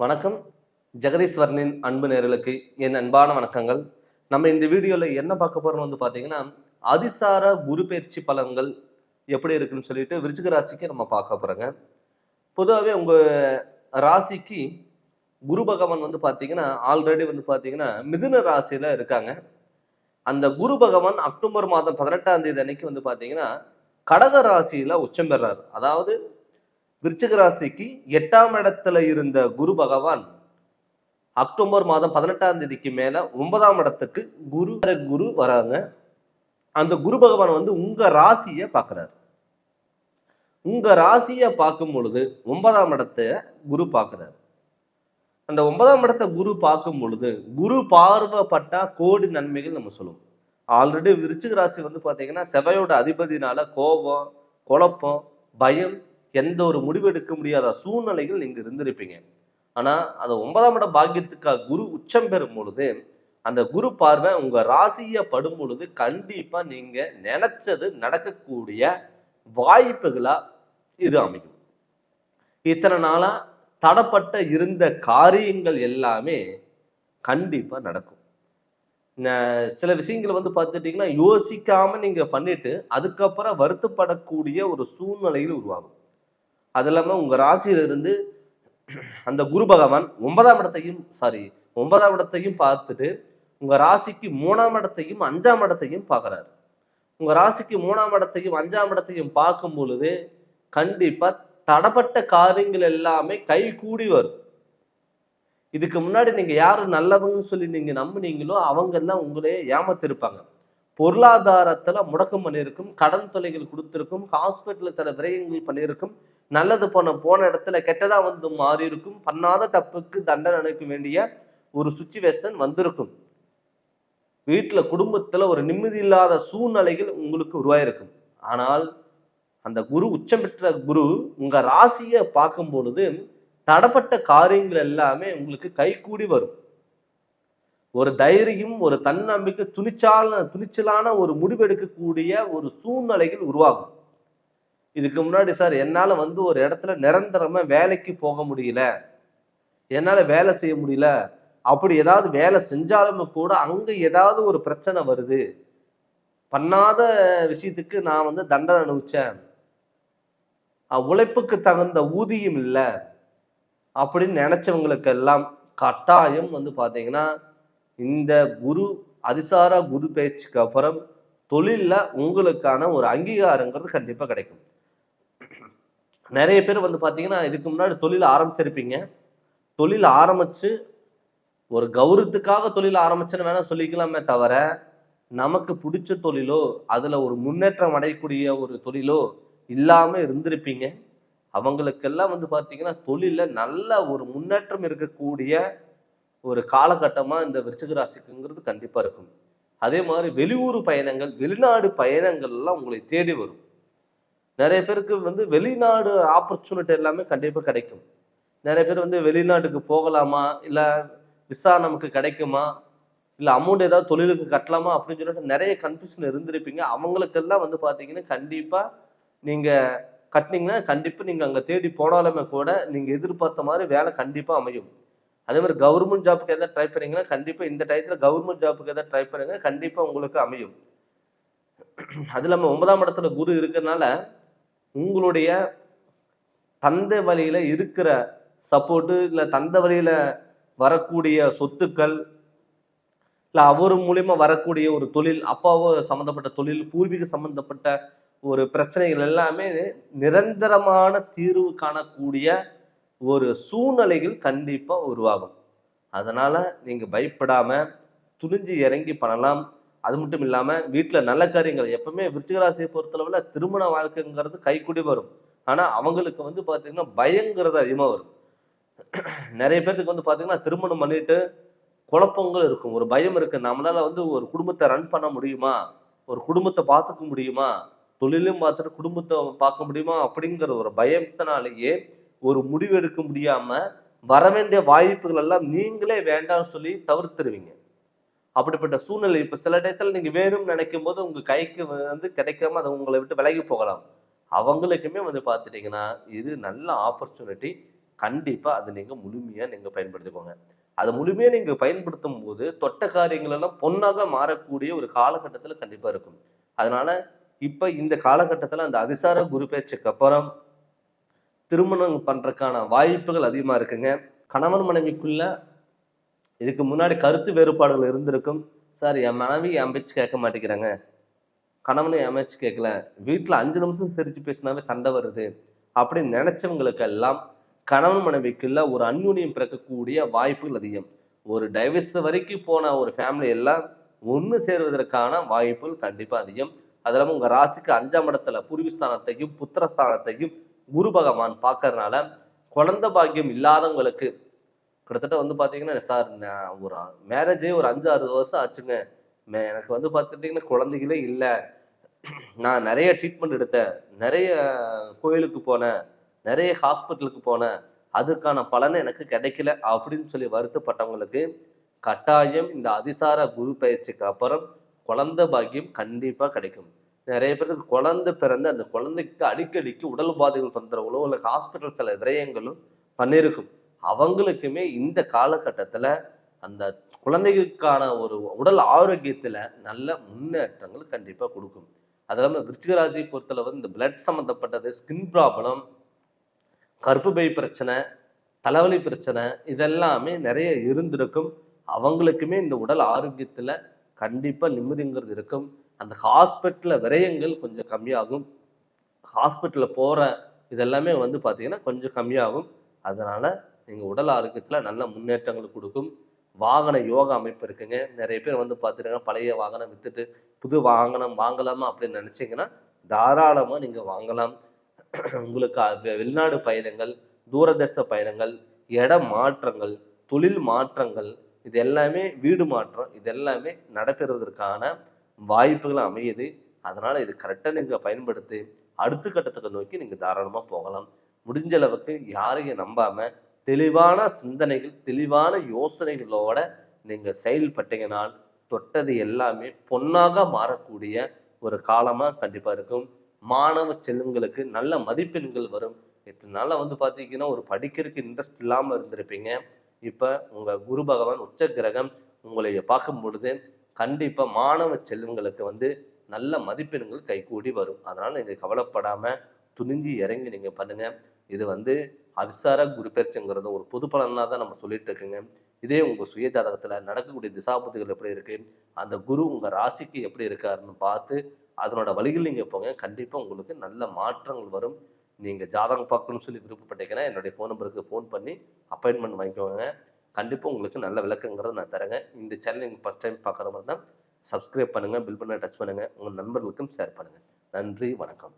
வணக்கம். ஜெகதீஸ்வரனின் அன்பு நேர்களுக்கு என் அன்பான வணக்கங்கள். நம்ம இந்த வீடியோவில் என்ன பார்க்க போகிறோம் வந்து பார்த்தீங்கன்னா அதிசார குரு பயிற்சி பலன்கள் எப்படி இருக்குன்னு சொல்லிட்டு விருச்சிக ராசிக்கு நம்ம பார்க்க போகிறோங்க பொதுவாகவே உங்கள் ராசிக்கு குரு பகவான் வந்து பார்த்தீங்கன்னா ஆல்ரெடி வந்து பார்த்தீங்கன்னா மிதுன ராசியில் இருக்காங்க. அந்த குரு பகவான் அக்டோபர் மாதம் பதினெட்டாம் தேதி அன்னைக்கு வந்து பார்த்தீங்கன்னா கடக ராசியில் உச்சம் பெறார். அதாவது விருச்சிக ராசிக்கு எட்டாம் இடத்துல இருந்த குரு பகவான் அக்டோபர் மாதம் பதினெட்டாம் தேதிக்கு மேல ஒன்பதாம் இடத்துக்கு குரு குரு வராங்க. அந்த குரு பகவான் வந்து உங்க ராசியை பார்க்குறாரு உங்க ராசியை பார்க்கும் பொழுது ஒன்பதாம் இடத்தை குரு பார்க்குறாரு அந்த ஒன்பதாம் இடத்தை குரு பார்க்கும் பொழுது குரு பார்வைப்பட்டா கோடி நன்மைகள் நம்ம சொல்லுவோம். ஆல்ரெடி விருச்சிக ராசி வந்து பார்த்தீங்கன்னா செவையோட அதிபதினால கோபம் குழப்பம் பயம் எந்த ஒரு முடிவு எடுக்க முடியாத சூழ்நிலைகள் நீங்கள் இருந்திருப்பீங்க. ஆனால் அந்த ஒன்பதாம் இட பாக்கியத்துக்காக குரு உச்சம் பெறும் பொழுது அந்த குரு பார்வை உங்கள் ராசியை படும் பொழுது கண்டிப்பாக நீங்கள் நினச்சது நடக்கக்கூடிய வாய்ப்புகளாக இது அமையும். இத்தனை நாளாக தடப்பட்ட இருந்த காரியங்கள் எல்லாமே கண்டிப்பாக நடக்கும். சில விஷயங்களை வந்து பார்த்துட்டிங்கன்னா யோசிக்காமல் நீங்கள் பண்ணிட்டு அதுக்கப்புறம் வருத்தப்படக்கூடிய ஒரு சூழ்நிலையில் உருவாகும். அது இல்லாமல் உங்கள் ராசியிலிருந்து அந்த குரு பகவான் ஒன்பதாம் இடத்தையும் சாரி ஒன்பதாம் இடத்தையும் பார்த்துட்டு உங்கள் ராசிக்கு மூணாம் இடத்தையும் அஞ்சாம் இடத்தையும் பார்க்குறாரு. உங்கள் ராசிக்கு மூணாம் இடத்தையும் அஞ்சாம் இடத்தையும் பார்க்கும் பொழுது கண்டிப்பாக தடப்பட்ட காரியங்கள் எல்லாமே கை கூடி வரும். இதுக்கு முன்னாடி நீங்கள் யார் நல்லவங்கன்னு சொல்லி நீங்கள் நம்புனீங்களோ அவங்கெல்லாம் உங்களே ஏமாத்திருப்பாங்க. பொருளாதாரத்துல முடக்கம் பண்ணியிருக்கும் கடன் தொலைகள் கொடுத்திருக்கும் ஹாஸ்பிட்டலில் சில விரயங்கள் பண்ணியிருக்கும் நல்லது போன போன இடத்துல கெட்டதா வந்து மாறி இருக்கும் பண்ணாத தப்புக்கு தண்டனை அளிக்க வேண்டிய ஒரு சுச்சுவேஷன் வந்திருக்கும். வீட்டுல குடும்பத்துல ஒரு நிம்மதி இல்லாத சூழ்நிலைகள் உங்களுக்கு உருவாயிருக்கும். ஆனால் அந்த குரு உச்சம் பெற்ற குரு உங்க ராசியை பார்க்கும் பொழுது தடப்பட்ட காரியங்கள் எல்லாமே உங்களுக்கு கைகூடி வரும். ஒரு தைரியம் ஒரு தன்னம்பிக்கை துணிச்சால துணிச்சலான ஒரு முடிவெடுக்கக்கூடிய ஒரு சூழ்நிலைகள் உருவாகும். இதுக்கு முன்னாடி சார் என்னால் வந்து ஒரு இடத்துல நிரந்தரமா வேலைக்கு போக முடியல. என்னால் வேலை செய்ய முடியல. அப்படி ஏதாவது வேலை செஞ்சாலுமே கூட அங்கே ஏதாவது ஒரு பிரச்சனை வருது. பண்ணாத விஷயத்துக்கு நான் வந்து தண்டனை அனுபவிச்சேன். உழைப்புக்கு தகுந்த ஊதியம் இல்லை. அப்படின்னு நினைச்சவங்களுக்கு எல்லாம் கட்டாயம் வந்து பார்த்தீங்கன்னா இந்த குரு அதிசார குரு பேச்சுக்கு அப்புறம் தொழிலில் உங்களுக்கான ஒரு அங்கீகாரங்கிறது கண்டிப்பாக கிடைக்கும். நிறைய பேர் வந்து பார்த்தீங்கன்னா இதுக்கு முன்னாடி தொழில் ஆரம்பிச்சிருப்பீங்க. தொழில் ஆரம்பித்து ஒரு கௌரவத்துக்காக தொழில் ஆரம்பிச்சுன்னு வேணால் சொல்லிக்கலாமே தவிர நமக்கு பிடிச்ச தொழிலோ அதில் ஒரு முன்னேற்றம் அடையக்கூடிய ஒரு தொழிலோ இல்லாமல் இருந்திருப்பீங்க. அவங்களுக்கெல்லாம் வந்து பார்த்தீங்கன்னா தொழிலில் நல்ல ஒரு முன்னேற்றம் இருக்கக்கூடிய ஒரு காலகட்டமாக இந்த விருச்சிக ராசிக்குங்கிறது கண்டிப்பாக இருக்கும். அதே மாதிரி வெளியூர் பயணங்கள் வெளிநாடு பயணங்கள்லாம் உங்களை தேடி வரும். நிறைய பேருக்கு வந்து வெளிநாடு ஆப்பர்ச்சுனிட்டி எல்லாமே கண்டிப்பாக கிடைக்கும். நிறைய பேர் வந்து வெளிநாட்டுக்கு போகலாமா? இல்லை விசா நமக்கு கிடைக்குமா? இல்லை அமௌண்ட் ஏதாவது தொழிலுக்கு கட்டலாமா? அப்படின்னு சொல்லிட்டு நிறைய கன்ஃபியூஷன் இருந்திருப்பீங்க. அவங்களுக்கெல்லாம் வந்து பார்த்தீங்கன்னா கண்டிப்பாக நீங்கள் கட்டினீங்கன்னா கண்டிப்பாக நீங்கள் அங்கே தேடி போனாலுமே கூட நீங்கள் எதிர்பார்த்த மாதிரி வேலை கண்டிப்பாக அமையும். அதே மாதிரி கவர்மெண்ட் ஜாப்புக்கு எதாவது ட்ரை பண்ணீங்கன்னா கண்டிப்பாக இந்த டயத்தில் கவர்மெண்ட் ஜாப்புக்கு எதாவது ட்ரை பண்ணுங்க. கண்டிப்பாக உங்களுக்கு அமையும். அது இல்லாமல் ஒன்பதாம் இடத்துல குரு இருக்கிறதுனால உங்களுடைய தந்தை வழியில் இருக்கிற சப்போர்ட்டு இல்லை தந்தை வழியில் வரக்கூடிய சொத்துக்கள் இல்லை அவர் மூலியமா வரக்கூடிய ஒரு தொழில் அப்பாவோ சம்மந்தப்பட்ட தொழில் பூர்வீக சம்மந்தப்பட்ட ஒரு பிரச்சனைகள் எல்லாமே நிரந்தரமான தீர்வு காணக்கூடிய ஒரு சூழ்நிலைகள் கண்டிப்பாக உருவாகும். அதனால் நீங்கள் பயப்படாமல் துணிஞ்சு இறங்கி பண்ணலாம். அது மட்டும் இல்லாமல் வீட்டில் நல்ல காரியங்கள் எப்பவுமே விருச்சிகராசியை பொறுத்தளவில் திருமண வாழ்க்கைங்கிறது கைக்குடி வரும். ஆனால் அவங்களுக்கு வந்து பார்த்திங்கன்னா பயங்கிறது அதிகமாக வரும். நிறைய பேர்த்துக்கு வந்து பார்த்திங்கன்னா திருமணம் பண்ணிட்டு குழப்பங்கள் இருக்கும். ஒரு பயம் இருக்குது நம்மளால் வந்து ஒரு குடும்பத்தை ரன் பண்ண முடியுமா? ஒரு குடும்பத்தை பார்த்துக்க முடியுமா? தொழிலும் பார்த்துட்டு குடும்பத்தை பார்க்க முடியுமா? அப்படிங்கிற ஒரு பயத்தினாலேயே ஒரு முடிவு எடுக்க முடியாம வர வேண்டிய வாய்ப்புகள் எல்லாம் நீங்களே வேண்டாம்னு சொல்லி தவிர்த்துருவீங்க. அப்படிப்பட்ட சூழ்நிலை இப்ப சில டயத்தில் நீங்க வேணும்னு நினைக்கும் போது உங்க கைக்கு வந்து கிடைக்காம அதை உங்களை விட்டு விலகி போகலாம். அவங்களுக்குமே வந்து பார்த்துட்டீங்கன்னா இது நல்ல ஆப்பர்ச்சுனிட்டி கண்டிப்பா அதை நீங்க முழுமையா நீங்க பயன்படுத்திக்கோங்க. அதை முழுமையா நீங்க பயன்படுத்தும் போது தொட்ட காரியங்கள் எல்லாம் பொன்னாக மாறக்கூடிய ஒரு காலகட்டத்துல கண்டிப்பா இருக்கும். அதனால இப்ப இந்த காலகட்டத்துல அந்த அதிசார குரு பேச்சுக்கு அப்புறம் திருமணம் பண்ணுறதுக்கான வாய்ப்புகள் அதிகமாக இருக்குங்க. கணவன் மனைவிக்குள்ள இதுக்கு முன்னாடி கருத்து வேறுபாடுகள் இருந்திருக்கும். சார் என் மனைவி என் பேச்சு கேட்க மாட்டேங்கிறாங்க. கணவனும் என் பேச்சு கேட்கல. வீட்டில் அஞ்சு நிமிஷம் சிரித்து பேசினாவே சண்டை வருது. அப்படின்னு நினைச்சவங்களுக்கு எல்லாம் கணவன் மனைவிக்குள்ள ஒரு அந்யூன்யம் பிறக்கக்கூடிய வாய்ப்புகள் அதிகம். ஒரு டைவர்ஸ் வரைக்கும் போன ஒரு ஃபேமிலி எல்லாம் ஒன்று சேருவதற்கான வாய்ப்புகள் கண்டிப்பாக அதிகம். அது இல்லாமல் உங்கள் ராசிக்கு அஞ்சாம் இடத்துல பூர்வீஸ்தானத்தையும் புத்திரஸ்தானத்தையும் குரு பகவான் பார்க்கறதுனால குழந்த பாக்கியம் இல்லாதவங்களுக்கு கிட்டத்தட்ட வந்து பார்த்தீங்கன்னா சார் நான் ஒரு மேரேஜே ஒரு அஞ்சு ஆறு வருஷம் ஆச்சுங்க. மே- எனக்கு வந்து பார்த்துட்டிங்கன்னா குழந்தைகளே இல்லை. நான் நிறைய ட்ரீட்மெண்ட் எடுத்தேன். நிறைய கோயிலுக்கு போனேன். நிறைய ஹாஸ்பிட்டலுக்கு போனேன். அதுக்கான பலனை எனக்கு கிடைக்கல அப்படின்னு சொல்லி வருத்தப்பட்டவங்களுக்கு கட்டாயம் இந்த அதிசார குரு பயிற்சிக்கு அப்புறம் குழந்த பாக்கியம் கண்டிப்பாக கிடைக்கும். நிறைய பேருக்கு குழந்தை பிறந்து அந்த குழந்தைக்கு அடிக்கடிக்கு உடல் உபாதைகள் தொந்தரவுகளோ இல்லை ஹாஸ்பிட்டல் சில விரயங்களும் பண்ணியிருக்கும். அவங்களுக்குமே இந்த காலகட்டத்தில் அந்த குழந்தைகளுக்கான ஒரு உடல் ஆரோக்கியத்தில் நல்ல முன்னேற்றங்கள் கண்டிப்பாக கொடுக்கும். அது இல்லாமல் விருச்சிகராஜி பொறுத்தளவு இந்த பிளட் சம்மந்தப்பட்டது ஸ்கின் ப்ராப்ளம் கர்ப்பப்பை பிரச்சனை தலைவலி பிரச்சனை இதெல்லாமே நிறைய இருந்திருக்கும். அவங்களுக்குமே இந்த உடல் ஆரோக்கியத்தில் கண்டிப்பாக நிம்மதிங்கிறது இருக்கும். அந்த ஹாஸ்பிட்டலில் விரயங்கள் கொஞ்சம் கம்மியாகும். ஹாஸ்பிட்டலில் போகிற இதெல்லாமே வந்து பார்த்திங்கன்னா கொஞ்சம் கம்மியாகும். அதனால் நீங்கள் உடல் ஆரோக்கியத்தில் நல்ல முன்னேற்றங்கள் கொடுக்கும். வாகன யோகா அமைப்பு இருக்குங்க. நிறைய பேர் வந்து பார்த்துட்டீங்கன்னா பழைய வாகனம் விற்றுட்டு புது வாகனம் வாங்கலாமா அப்படின்னு நினச்சிங்கன்னா தாராளமாக நீங்கள் வாங்கலாம். உங்களுக்கு வெ- வெளிநாடு பயணங்கள் தூரதர்ச பயணங்கள் இட மாற்றங்கள் தொழில் மாற்றங்கள் இது எல்லாமே வீடு மாற்றம் இது எல்லாமே நடைபெறுவதற்கான வாய்ப்புகள் அமையுது. அதனால் இது கரெக்டாக நீங்கள் பயன்படுத்தி அடுத்த கட்டத்துக்கு நோக்கி நீங்கள் தாராளமாக போகலாம். முடிஞ்ச அளவுக்கு யாரையும் நம்பாமல் தெளிவான சிந்தனைகள் தெளிவான யோசனைகளோட நீங்கள் செயல்பட்டீங்கனால் தொட்டது எல்லாமே பொன்னாக மாறக்கூடிய ஒரு காலமாக கண்டிப்பாக இருக்கும். மாணவ செல்வங்களுக்கு நல்ல மதிப்பெண்கள் வரும். இதனால வந்து பார்த்தீங்கன்னா ஒரு படிக்கிறதுக்கு இன்ட்ரெஸ்ட் இல்லாமல் இருந்திருப்பீங்க. இப்போ உங்கள் குரு பகவான் உச்ச கிரகம் உங்களை பார்க்கும் பொழுது கண்டிப்பாக மாணவ செல்வங்களுக்கு வந்து நல்ல மதிப்பெண்கள் கைகூடி வரும். அதனால் நீங்கள் கவலைப்படாமல் துணிஞ்சு இறங்கி நீங்கள் பண்ணுங்கள் இது வந்து அதிசார குரு பயிற்சிங்கிறது ஒரு பொது பலனாக தான் நம்ம சொல்லிட்டு இருக்குங்க. இதே உங்கள் சுய ஜாதகத்தில் நடக்கக்கூடிய திசாபுத்திகள் எப்படி இருக்குது அந்த குரு உங்கள் ராசிக்கு எப்படி இருக்காருன்னு பார்த்து அதனோட வழிகள் நீங்கள் போங்க. கண்டிப்பாக உங்களுக்கு நல்ல மாற்றங்கள் வரும். நீங்கள் ஜாதகம் பார்க்கணும்னு சொல்லி விருப்பப்பட்டீங்கன்னா என்னுடைய ஃபோன் நம்பருக்கு ஃபோன் பண்ணி அப்பாயின்மெண்ட் வாங்கிக்கோங்க. கண்டிப்பாக உங்களுக்கு நல்ல விளக்கங்கிறத நான் தரேங்க. இந்த சேனல் நீங்கள் ஃபஸ்ட் டைம் பார்க்குற மாதிரி தான் சப்ஸ்கிரைப் பண்ணுங்கள் பில் பண்ண டச் பண்ணுங்கள் உங்கள் நண்பர்களுக்கும் ஷேர் பண்ணுங்கள் நன்றி வணக்கம்.